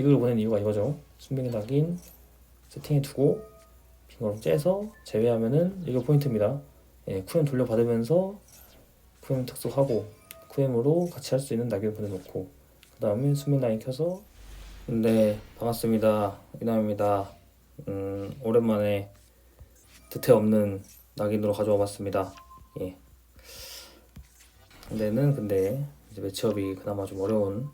비극을 보낸 이유가 이거죠. 순백이 낙인 세팅해 두고 빙어로 째서 제외하면은 이거 포인트입니다. 예, 쿠엠 돌려받으면서 쿠엠 특수하고 쿠엠으로 같이 할 수 있는 낙인을 보내놓고 그 다음에 순백 라인 켜서 네 반갑습니다 이남입니다. 음 오랜만에 드태 없는 낙인으로 가져와 봤습니다. 예. 근데는 근데 이제 매치업이 그나마 좀 어려운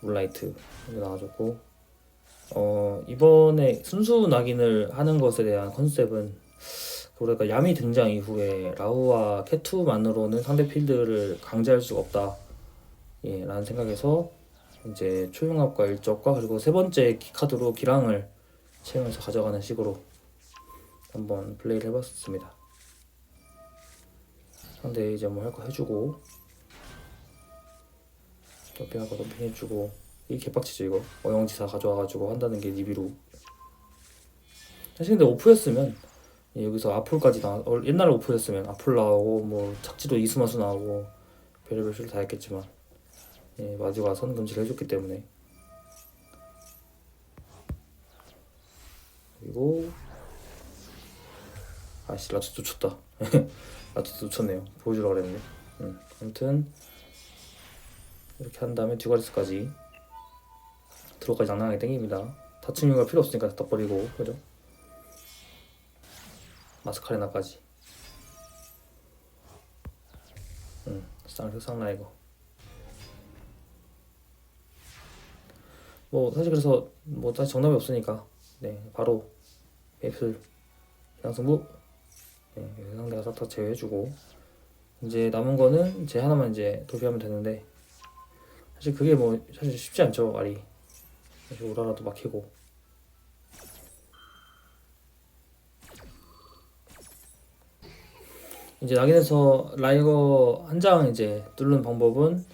물라이트 나와줬고 어 이번에 순수 낙인을 하는 것에 대한 컨셉은 그러니까 야미 등장 이후에 라우와 캐투만으로는 상대 필드를 강제할 수가 없다. 예 라는 생각에서 이제 초용합과 일적과 그리고 세 번째 키카드로 기랑을 채우면서 가져가는 식으로 한번 플레이를 해봤습니다. 상대 이제 뭐 할 거 해주고 덤핑할 거 덤핑해주고 이 개빡치죠 이거. 어영지사 가져와가지고 한다는 게 니비로. 사실 근데 오프였으면 예, 여기서 아풀까지 나 어, 옛날에 오프였으면 아풀 나오고 뭐 착지도 이수마수 나오고 별의별 수를 다 했겠지만 예, 마주가 선 금지를 해줬기 때문에. 그리고 아씨 라투 놓쳤다. 라투 놓쳤네요. 보여주려고 그랬는데. 음, 아무튼 이렇게 한 다음에 듀가리스까지 들어까지 장난하게 땡깁니다. 다층유가 필요 없으니까 다 버리고 그죠? 마스카레나까지. 음, 쌍, 쌍라이거. 뭐 사실 그래서 뭐 다시 정답이 없으니까 네 바로 맵슬 양승부 네, 상대가 싹다 제외해주고 이제 남은 거는 제 하나만 이제 도피하면 되는데 사실 그게 뭐 사실 쉽지 않죠 알이 사실 우라라도 막히고 이제 낙인에서 라이거 한 장 이제 뚫는 방법은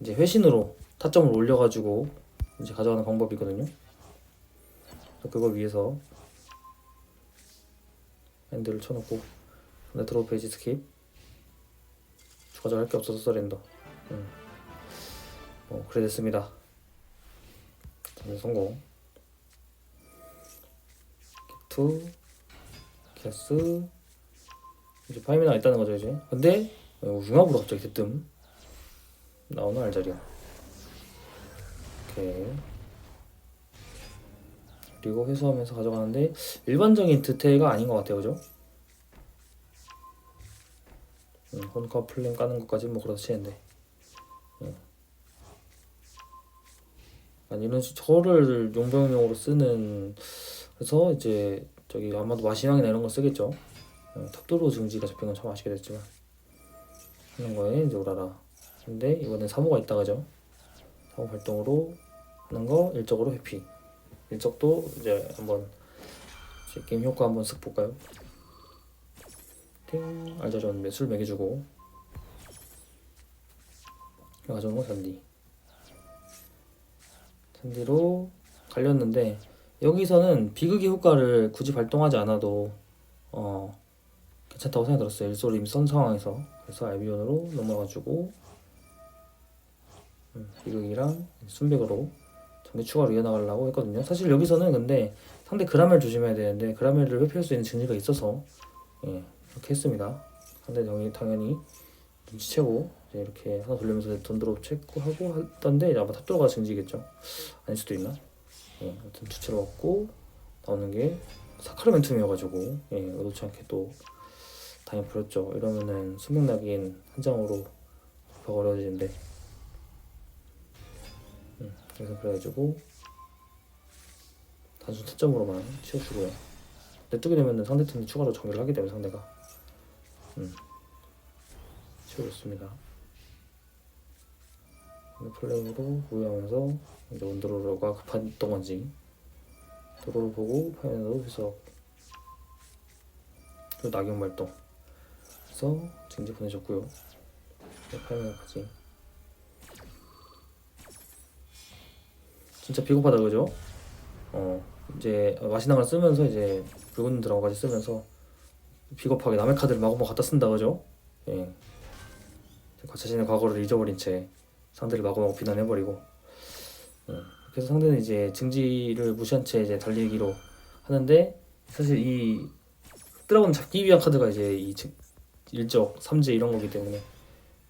이제 회신으로 타점을 올려가지고 이제 가져가는 방법이거든요. 그걸 위해서 핸들을 쳐놓고 레트로 페이지 스킵 가져갈 게 없어서 서렌더. 음. 어, 그래 됐습니다. 저는 성공. 투 캐스 이제 파이미 나 있다는 거죠 이제. 근데 어, 융합으로 갑자기 대뜸 나오는 알자리야. 오케이. 그리고 회수하면서 가져가는데 일반적인 드테가 아닌 것 같아요, 그죠? 음, 혼카 플랜 까는 것까지 뭐 그렇다 치는데. 음. 아니 이런 식 저를 용병용으로 쓰는 그래서 이제 저기 아마도 마시향이나 이런 거 쓰겠죠. 어, 탑도로 증지가 잡힌 건 참 아쉽게 됐지만 하는 거에 이제 오라라. 근데 이번엔 사모가 있다 그죠? 사모 활동으로 하는 거 일적으로 회피. 일적도 이제 한번 이제 게임 효과 한번 쓱 볼까요? 띵 알자전 매술 매겨주고 가져온 거 잔디. 잔디로 갈렸는데 여기서는 비극의 효과를 굳이 발동하지 않아도 어 괜찮다고 생각이 들었어요. 이미 썬 상황에서 그래서 알비온으로 넘어가지고 음, 비극이랑 순백으로 전개 추가로 이어나가려고 했거든요. 사실 여기서는 근데 상대 그라멜 조심해야 되는데 그라멜을 회피할 수 있는 증리가 있어서 예, 이렇게 했습니다. 상대 당연히 눈치채고 이렇게 하나 돌리면서 던드롭 체크하고 했던데 아마 탑도가 증지겠죠. 아닐 수도 있나? 예, 아무튼 두 채로 먹고 나오는 게 사카르멘툼이어가지고 예, 의도치 않게 또 당연히 버렸죠. 이러면은 수명낙인 한 장으로 더 어려워지는데 음, 그래서 그래가지고 단순 타점으로만 치워주고요. 내뜨게 되면은 상대팀이 추가로 정리를 하기 때문에 상대가 음, 치워줬습니다. 플레임으로 우회하면서 이제 원드로러가 급했던 건지 도로를 보고 파이널로 해서 그리고 낙용 발동 해서 증지 보내줬고요 파이널까지 진짜 비겁하다 그죠? 어 이제 마시나를 쓰면서 이제 붉은 드라마까지 쓰면서 비겁하게 남의 카드를 마구마구 갖다 쓴다 그죠? 예 자신의 과거를 잊어버린 채 상대를 마구마구 비난해버리고 음, 그래서 상대는 이제 증지를 무시한 채 이제 달리기로 하는데 사실 이 드라곤 잡기 위한 카드가 이제 이 증- 일적 삼재 이런 거기 때문에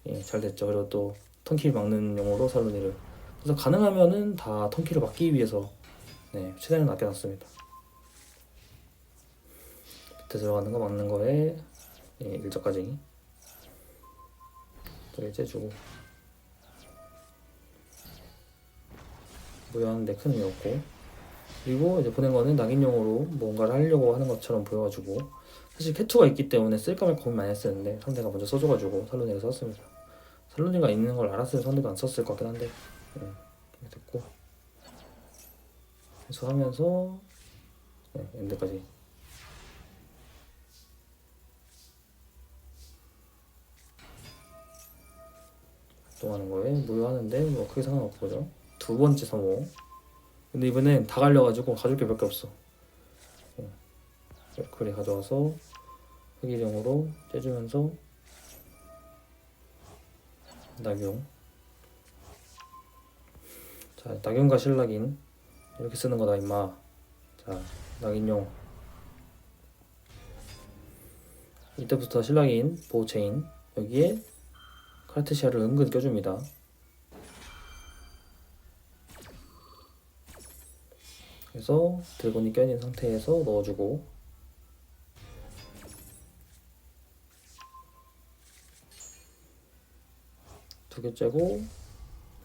예, 잘 됐죠. 그리고 또 턴키를 막는 용어로 살로니를 그래서 가능하면은 다 턴키를 막기 위해서 네, 최대한 아껴놨습니다. 밑에 들어가는 거 막는 거에 예, 일적까지 또 이제 주고. 무효하는데 큰 의미 없고. 그리고 이제 보낸 거는 낙인용으로 뭔가를 하려고 하는 것처럼 보여가지고. 사실 캐투가 있기 때문에 쓸까 말까 고민 많이 했었는데 상대가 먼저 써줘가지고 살로니를 썼습니다. 살로니가 있는 걸 알았으면 상대도 안 썼을 것 같긴 한데. 예, 이렇게 됐고. 그래서 하면서 네, 엔드까지 활동하는 거에 무효하는데 뭐 크게 상관없고 죠. 두 번째 성공 근데 이번엔 다 갈려가지고 가줄 게몇개 없어. 어. 그래 가져와서 흑일용으로 째주면서 낙용. 자 낙용과 신락인. 이렇게 쓰는 거다 임마. 자 낙인용. 이때부터 신락인 보호체인. 여기에 카르테시아를 은근 껴줍니다. 그래서 드래곤이 껴있는 상태에서 넣어주고. 두 개 째고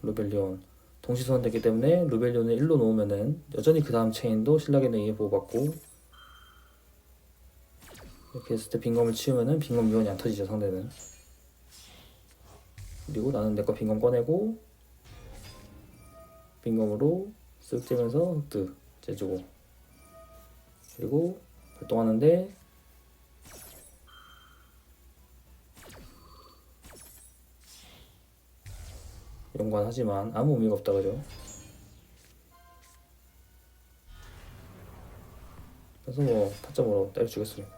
루벨리온. 동시 소환되기 때문에 루벨리온을 1로 놓으면은 여전히 그 다음 체인도 신라겐에 의해 보호받고. 이렇게 했을 때 빈검을 치우면은 빈검 유언이 안 터지죠 상대는 그리고 나는 내 거 빈검 꺼내고 빈검으로 쓱 째면서 흑드 째주고 그리고 발동하는데 연관하지만 아무 의미가 없다 그죠? 그래서 뭐 타점으로 때려주겠습니다.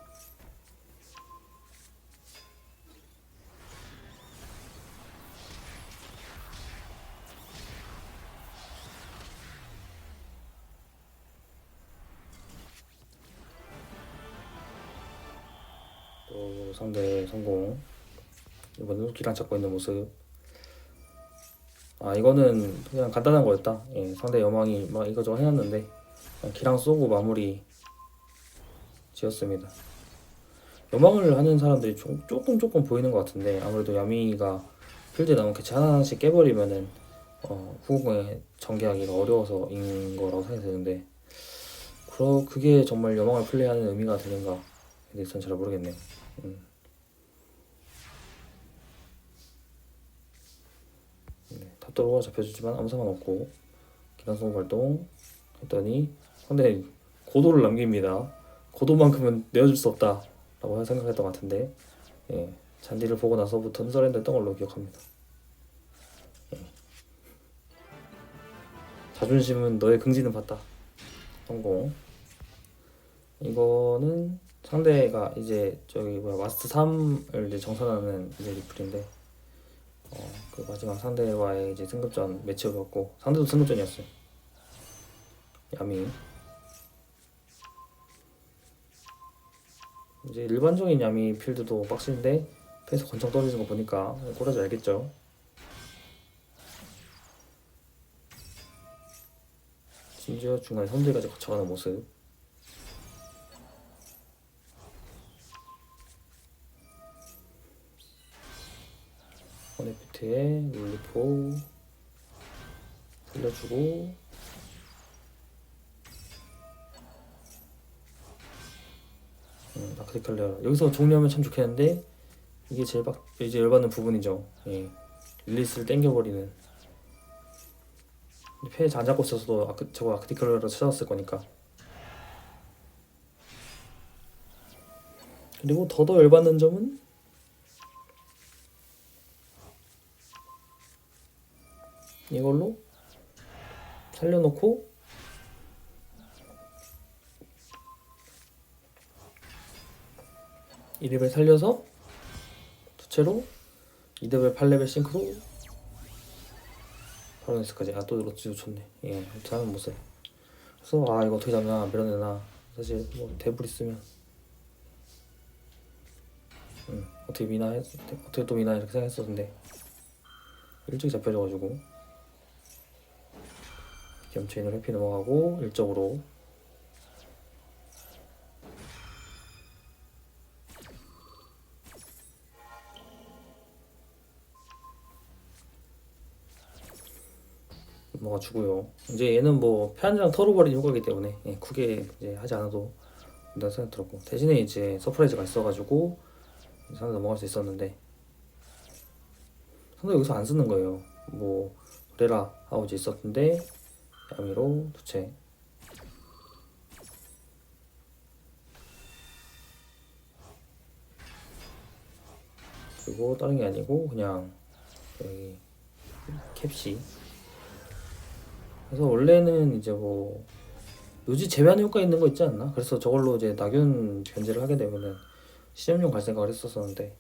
기랑 잡고 있는 모습. 아 이거는 그냥 간단한 거였다. 예, 상대 여망이 막 이거저거 해놨는데 기랑 쏘고 마무리 지었습니다. 여망을 하는 사람들이 좀, 조금 조금 보이는 것 같은데 아무래도 야미가 필드에 나온 개체 하나씩 깨버리면은 어, 후공에 전개하기가 어려워서인 거라고 생각이 드는데 그러, 그게 정말 여망을 플레이하는 의미가 되는가에 대해서는 잘 모르겠네요. 음. 네, 탑도로가 잡혀주지만 아무 상관없고 기관성 발동 했더니 상대 고도를 남깁니다. 고도만큼은 내어줄 수 없다 라고 생각했던 것 같은데 예, 잔디를 보고 나서부터는 서렌더 했던 걸로 기억합니다. 예. 자존심은 너의 긍지는 봤다. 성공. 이거는 상대가 이제 저기 뭐야 마스트 3을 이제 정산하는 이제 리플인데 어, 그 마지막 상대와의 이제 승급전 매치업이었고 상대도 승급전이었어요. 야미 이제 일반적인 야미 필드도 빡신데 패스 권총 떨어지는 거 보니까 꼬라지 알겠죠. 심지어 중간에 선들까지 거쳐가는 모습. 호네피트에 롤리포 살려주고 음, 아크티컬레어 여기서 종료하면 참 좋겠는데 이게 제일 박 이제 열받는 부분이죠. 예. 릴리스를 땡겨버리는 패안 잡고 있어서도 아크, 저거 아크티컬레어로 찾아왔을 거니까 그리고 더더 열받는 점은 이걸로 살려놓고 이 레벨 살려서 두채로 2레벨 8레벨 싱크로 파로네스까지. 아또 로치 놓쳤네. 예 잘하는 모습 그래서 아 이거 어떻게 잡나 밀어내나? 사실 뭐 대불 있으면. 음 어떻게 미나 했 어떻게 또 미나 이렇게 생각했었는데. 일찍 잡혀져가지고 염체인을 회피 넘어가고 일적으로 뭐가 주고요. 이제 얘는 뭐 편이랑 털어버린 효과이기 때문에 예, 크게 이제 하지 않아도 된다는 생각 들었고 대신에 이제 서프라이즈가 있어가지고 상대 넘어갈 수 있었는데 상대 여기서 안 쓰는 거예요. 뭐 레라 아우지 있었는데 야미로 도체 그리고 다른 게 아니고 그냥 여기 캡시. 그래서 원래는 이제 뭐 요지 재배한 효과 있는 거 있지 않나? 그래서 저걸로 이제 낙윤 견제를 하게 되면은 시험용 갈 생각을 했었었는데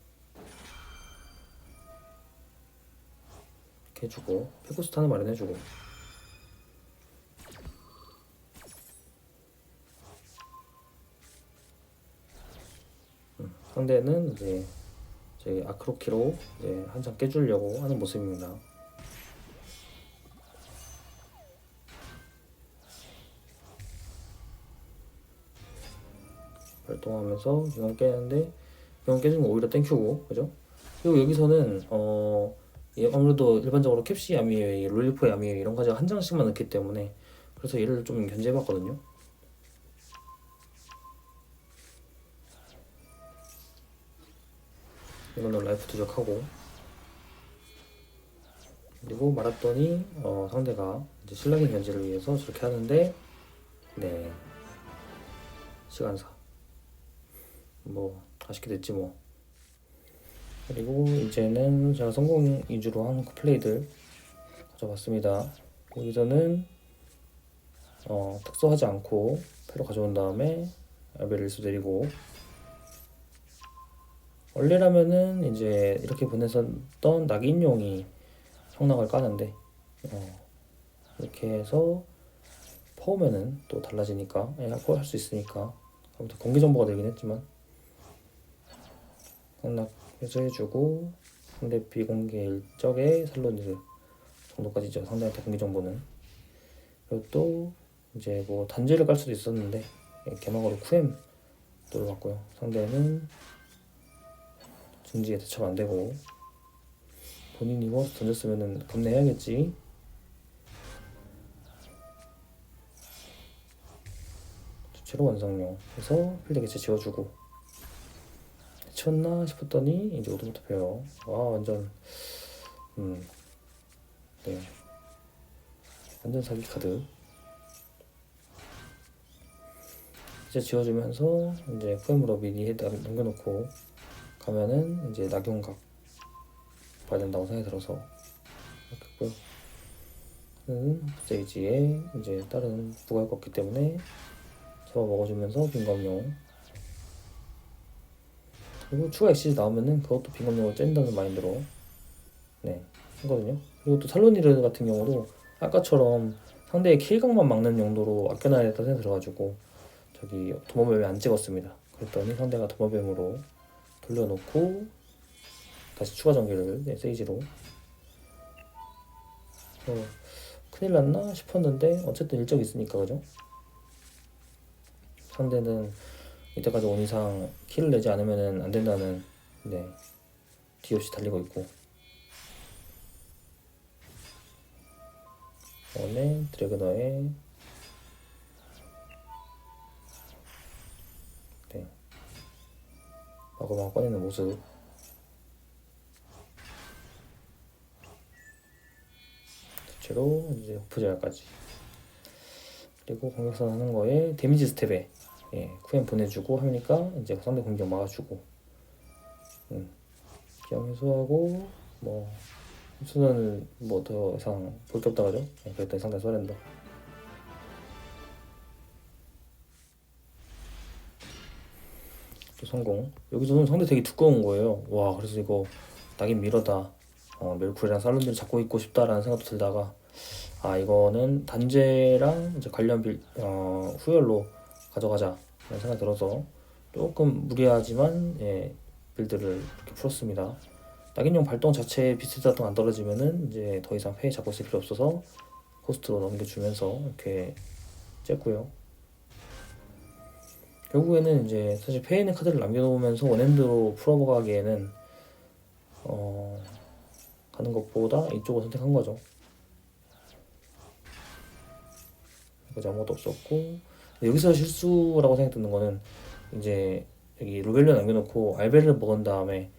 이렇게 해주고 페코스탄을 마련해주고 음, 상대는 이제 저희 아크로키로 이제 한장 깨주려고 하는 모습입니다. 발동하면서 이건 깨는데 이건 깨지는 거 오히려 땡큐고 그죠? 그리고 여기서는 어 예, 아무래도 일반적으로 캡시 야미에 롤리포 야미에 이런 가지가 한 장씩만 넣기 때문에 그래서 얘를 좀 견제해봤거든요. 이거는 라이프 투적하고. 그리고 말았더니 어, 상대가 이제 신라긴 견제를 위해서 저렇게 하는데 네. 시간사. 뭐 아쉽게 됐지 뭐. 그리고 이제는 제가 성공 위주로 하는 플레이들 가져봤습니다. 여기서는 어, 특수하지 않고 패로 가져온 다음에 아벨리스 내리고 원래라면은 이제 이렇게 보냈었던 낙인용이 성낙을 까는데 어, 이렇게 해서 퍼오면은 또 달라지니까 예, 퍼할 수 있으니까. 아무튼 공개 정보가 되긴 했지만. 성낙 해제해주고 상대 비공개 일적의 살로니스 정도까지죠 상대한테 공개 정보는. 그리고 또 이제 뭐 단지를 깔 수도 있었는데 예, 개막으로 쿠엠 돌아갔고요. 상대는 중지에 대처가 안 되고 본인이 뭐 던졌으면은 겁내야겠지. 제로 완성용 해서 필드 개체 지워주고 해쳤나 싶었더니 이제 오토부터 배워. 와 완전 음 네. 완전 사기 카드. 이제 지워주면서 이제 프레임으로 미리 해다 넘겨놓고 가면은 이제 낙용각 봐야 된다고 생각이 들어서 이렇게 했고요. 는 스테이지에 이제 다른 부가할 거 없기 때문에 잡아 먹어주면서 빈검용 그리고 추가 엑시즈 나오면은 그것도 빈검용으로 짠다는 마인드로 네 하거든요. 그리고 또 살로니르 같은 경우도 아까처럼 상대의 킬각만 막는 용도로 아껴놔야겠다 생각이 들어가지고 저기 도마뱀에 안 찍었습니다. 그랬더니 상대가 도마뱀으로 돌려놓고 다시 추가 전기를 네, 세이지로 어, 큰일 났나 싶었는데 어쨌든 일정이 있으니까 그죠? 상대는 이때까지 온 이상 킬을 내지 않으면 안 된다는 네 DOC 달리고 있고 원래 드래그너의 마구마구 꺼내는 모습. 대체로 이제 오프제어까지. 그리고 공격선 하는 거에 데미지 스텝에 예, 쿠엔 보내주고 하니까 이제 상대 공격 막아주고. 음, 기왕 해소하고 뭐 수는 뭐 더 이상 볼 게 없다 가죠? 예, 그랬더니 상대 서렌더 또 성공 여기서는 상대 되게 두꺼운 거예요 와 그래서 이거 낙인 미러다 어, 멜쿨이랑 살론들을 잡고 있고 싶다라는 생각도 들다가 아 이거는 단죄랑 이제 관련 빌, 어, 후열로 가져가자 라는 생각이 들어서 조금 무리하지만 예, 빌드를 이렇게 풀었습니다. 낙인용 발동 자체에 비스트 작동 안 떨어지면은 이제 더 이상 페이 잡고 있을 필요 없어서 코스트로 넘겨주면서 이렇게 쬐고요. 결국에는 이제 사실 페이는 카드를 남겨놓으면서 원핸드로 풀어가기에는 어, 가는 것보다 이쪽을 선택한 거죠. 그래서 아무것도 없었고 여기서 실수라고 생각드는 거는 이제 여기 루벨리오 남겨놓고 알베를 먹은 다음에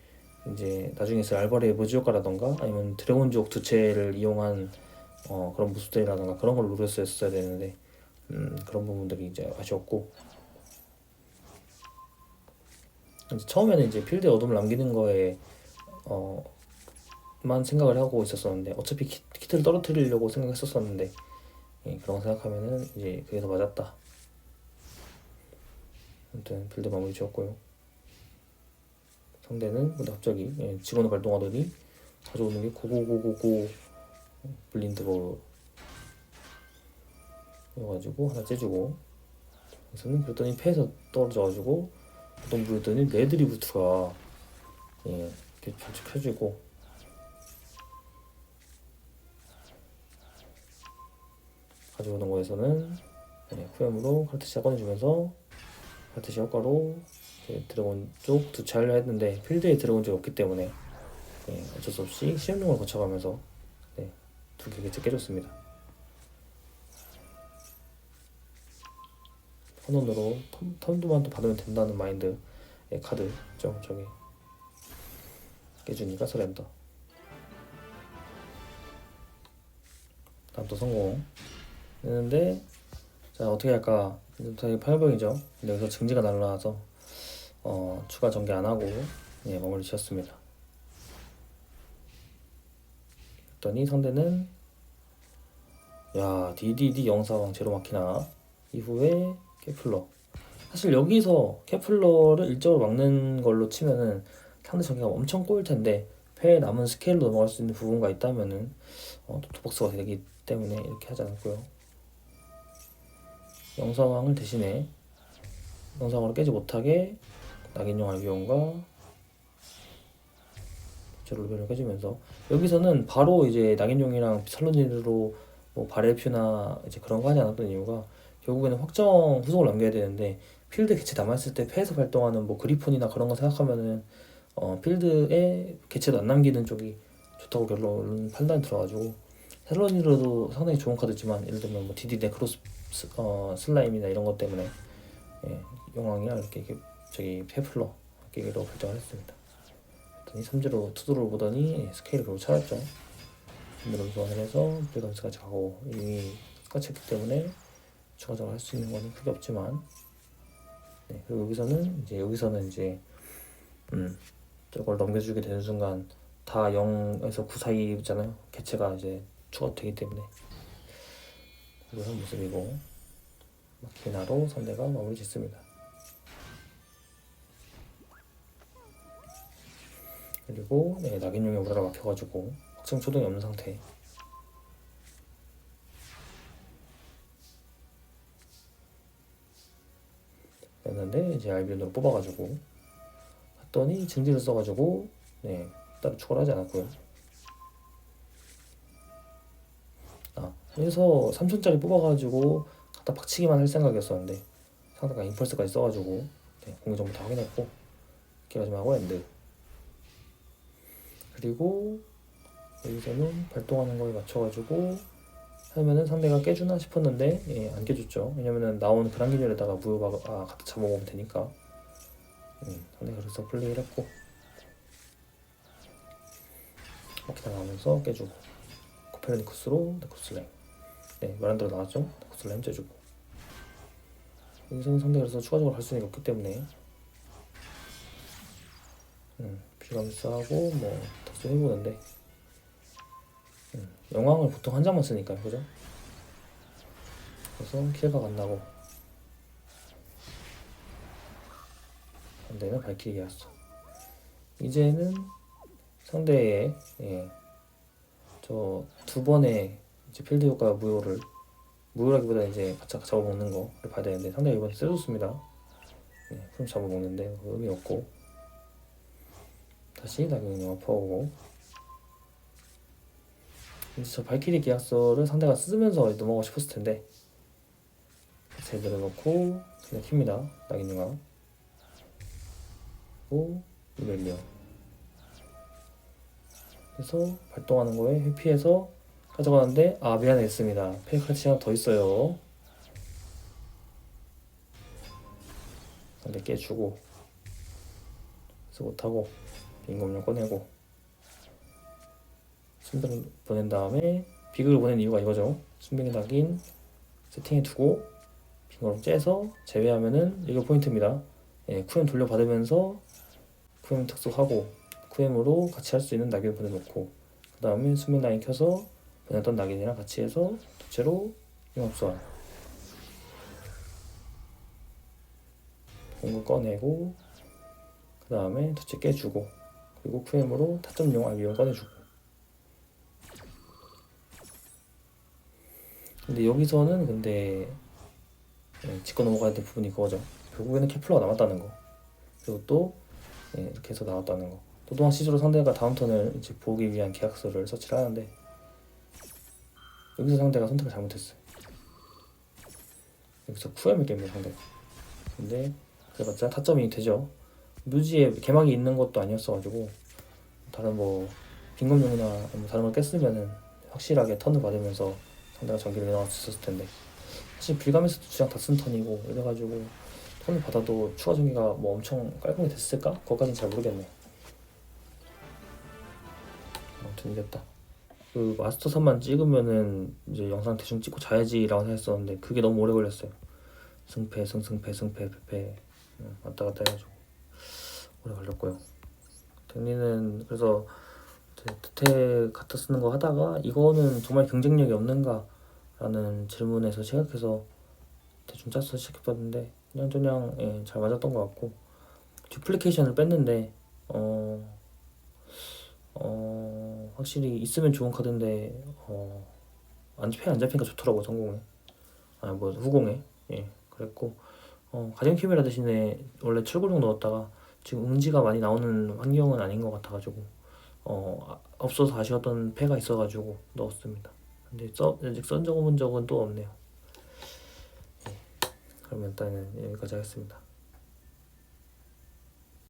이제 나중에 있을 알바레의 무지효과라던가 아니면 드래곤족 두 채를 이용한 어, 그런 무수들이라던가 그런 걸 노렸었어야 되는데 음, 그런 부분들이 이제 아쉬웠고 이제 처음에는 이제 필드에 어둠을 남기는 거에 어, 만 생각을 하고 있었었는데 어차피 키, 키트를 떨어뜨리려고 생각했었었는데 예, 그런 거 생각하면은 이제 그게 더 맞았다. 아무튼 필드 마무리 지었고요. 상대는 근데 갑자기 예, 직원을 발동하더니 가져오는 게 고고고고고 블린드버 여가지고 하나 째주고 그래서는 그랬더니 패에서 떨어져가지고 어떤 부였더니 레드리부트가 예 이렇게 발주 켜지고 가져오는 거에서는 예, 후염으로 카르트시아 꺼내주면서 카르트시아 효과로 이제 드래곤 쪽 두차를 했는데 필드에 드래곤 쪽이 없기 때문에 예, 어쩔 수 없이 시험용을 거쳐가면서 네, 두개 개체 깨줬습니다. 헌원으로 텀, 텀도만 또 받으면 된다는 마인드의 카드죠 저게 깨주니까 서렌더. 다음 또 성공. 했는데 자 어떻게 할까? 저희 팔병이죠. 근데 여기서 증지가 날라와서 어, 추가 전개 안 하고 예, 마무리 지었습니다. 그랬더니 상대는 야 DDD 영사왕 제로 마키나? 이후에 케플러. 사실 여기서 케플러를 일적으로 막는 걸로 치면은 상대 전개가 엄청 꼬일 텐데 패에 남은 스케일로 넘어갈 수 있는 부분가 있다면은 어, 또 투박스가 되기 때문에 이렇게 하지 않았고요. 영사왕을 대신에 영사왕으로 깨지 못하게 낙인용 알비온과 제로벨을 깨주면서 여기서는 바로 이제 낙인용이랑 살로니르로 뭐 바레퓨나 이제 그런 거 하지 않았던 이유가 결국에는 확정 후속을 남겨야 되는데 필드 개체 남아있을 때 패에서 발동하는 뭐 그리폰이나 그런 거 생각하면은 어 필드에 개체도 안 남기는 쪽이 좋다고 결론 판단이 들어가지고 셀러니로도 상당히 좋은 카드지만 예를 들면 뭐 디디 네크로스 스- 어, 슬라임이나 이런 것 때문에 예, 용왕이랑 이렇게, 이렇게 저기 페플러 깨기로 결정을 했습니다. 그랬더니 3제로 투도를 보더니 예, 스케일을 결국 찾았죠. 힘으로 소환을 해서 브레던스까지 가고 이미 스카치했기 때문에 추가적으로 할수 있는 거는 크게 없지만 네, 그리고 여기서는 이제 여기서는 이제 음 저걸 넘겨주게 되는 순간 다 0에서 9 사이잖아요. 개체가 이제 추가되기 때문에 그런 모습이고 마키나로 상대가 마무리 짓습니다. 그리고 네, 낙인용에 우라라 막혀가지고 확정 초동이 없는 상태. 이제 알비온으로 뽑아가지고 했더니 증지를 써가지고 네 따로 추가를 하지 않았고요. 아 그래서 3천짜리 뽑아가지고 갖다 박치기만 할 생각이었었는데 상대가 임펄스까지 써가지고 네, 공격 정보 다 확인했고 기가지마하고 엔드 그리고 여기서는 발동하는 거에 맞춰가지고 하면은 상대가 깨주나 싶었는데 예, 안 깨줬죠. 왜냐면은 나온 그랑기절에다가 무효가 아, 갖다 잡아먹으면 되니까. 음, 상대가 그래서 플레이를 했고 이렇게 나가면서 깨주고 코페르니쿠스로 네코슬램 네 마란드로 나왔죠. 네코슬램 째주고 여기서는 상대가 그래서 추가적으로 할수 있는 게 없기 때문에 음, 비감싸고 뭐 덕수 해보는데 음, 영광을 보통 한 장만 쓰니까 그죠? 그래서 안 나고 상대는 발키리였어. 이제는 상대의 예, 저두 번의 이제 필드 효과 무효를 무효라기보다 이제 같이 잡아먹는 거를 봐야 되는데 상당히 이번에 세졌습니다. 네, 그럼 잡아먹는데 의미 없고 다시 낙인영화 퍼오고 저 발키리 계약서를 상대가 쓰면서 넘어가고 싶었을 텐데 제대로 놓고 그냥 킵니다. 낙인영화 오 이벨리오 그래서 발동하는 거에 회피해서 가져가는데 아 미안해 했습니다. 페이크카치 하나 더 있어요. 상대 깨주고 그래서 못하고 빈검령 꺼내고 순병 보낸 다음에 비극을 보낸 이유가 이거죠. 순병이 낙인 세팅해 두고 빈검 째서 제외하면은 이거 포인트입니다. 예, 쿠엠 돌려받으면서 쿠엠 특수하고 쿠엠으로 같이 할 수 있는 낙인을 보내놓고 그 다음에 수면 라인 켜서 보냈던 낙인이랑 같이 해서 도체로 융합소환 공을 꺼내고 그 다음에 도체 깨주고 그리고 쿠엠으로 타점 용 알비온 꺼내주고 근데 여기서는 근데 예, 짚고 넘어가야 될 부분이 그거죠. 결국에는 케플러가 남았다는 거. 그리고 또 예, 이렇게 해서 나왔다는 거. 또 또한 시즈로 상대가 다음 턴을 이제 보기 위한 계약서를 서치를 하는데 여기서 상대가 선택을 잘못했어요. 여기서 쿠엠을 깹니다 상대가. 근데 그래봤자 타점이 되죠. 뮤지에 개막이 있는 것도 아니었어가지고 다른 뭐 빈검용이나 뭐 다른 걸 깼으면은 확실하게 턴을 받으면서 상대가 전기를 있었을 텐데. 사실 빌가메스도 주장 다 쓴 턴이고 이래가지고 턴을 받아도 추가 전기가 뭐 엄청 깔끔히 됐을까? 그것까진 잘 모르겠네. 아무튼 이겼다. 그 마스터 3만 찍으면은 이제 영상 대충 찍고 자야지라고 생각했었는데 그게 너무 오래 걸렸어요. 승패 승승패 승패 패패. 응, 왔다 갔다 해가지고 오래 걸렸고요. 댕리는 그래서 이제 드태 갖다 쓰는 거 하다가 이거는 정말 경쟁력이 없는가 라는 질문에서 생각해서 대충 짜서 시작해봤는데 그냥저냥 예, 잘 맞았던 것 같고 듀플리케이션을 뺐는데 어, 어 확실히 있으면 좋은 카드인데 어, 안 잡혀 안 잡히니까 좋더라고 전공에. 아 뭐 후공에. 예 그랬고 어, 가정 키메라 대신에 원래 출구용 넣었다가 지금 응지가 많이 나오는 환경은 아닌 것 같아가지고 어 아- 없어서 아쉬웠던 패가 있어가지고 넣었습니다. 근데 써 아직 썬 적은 적은 또 없네요. 예. 그러면 일단은 여기까지 하겠습니다.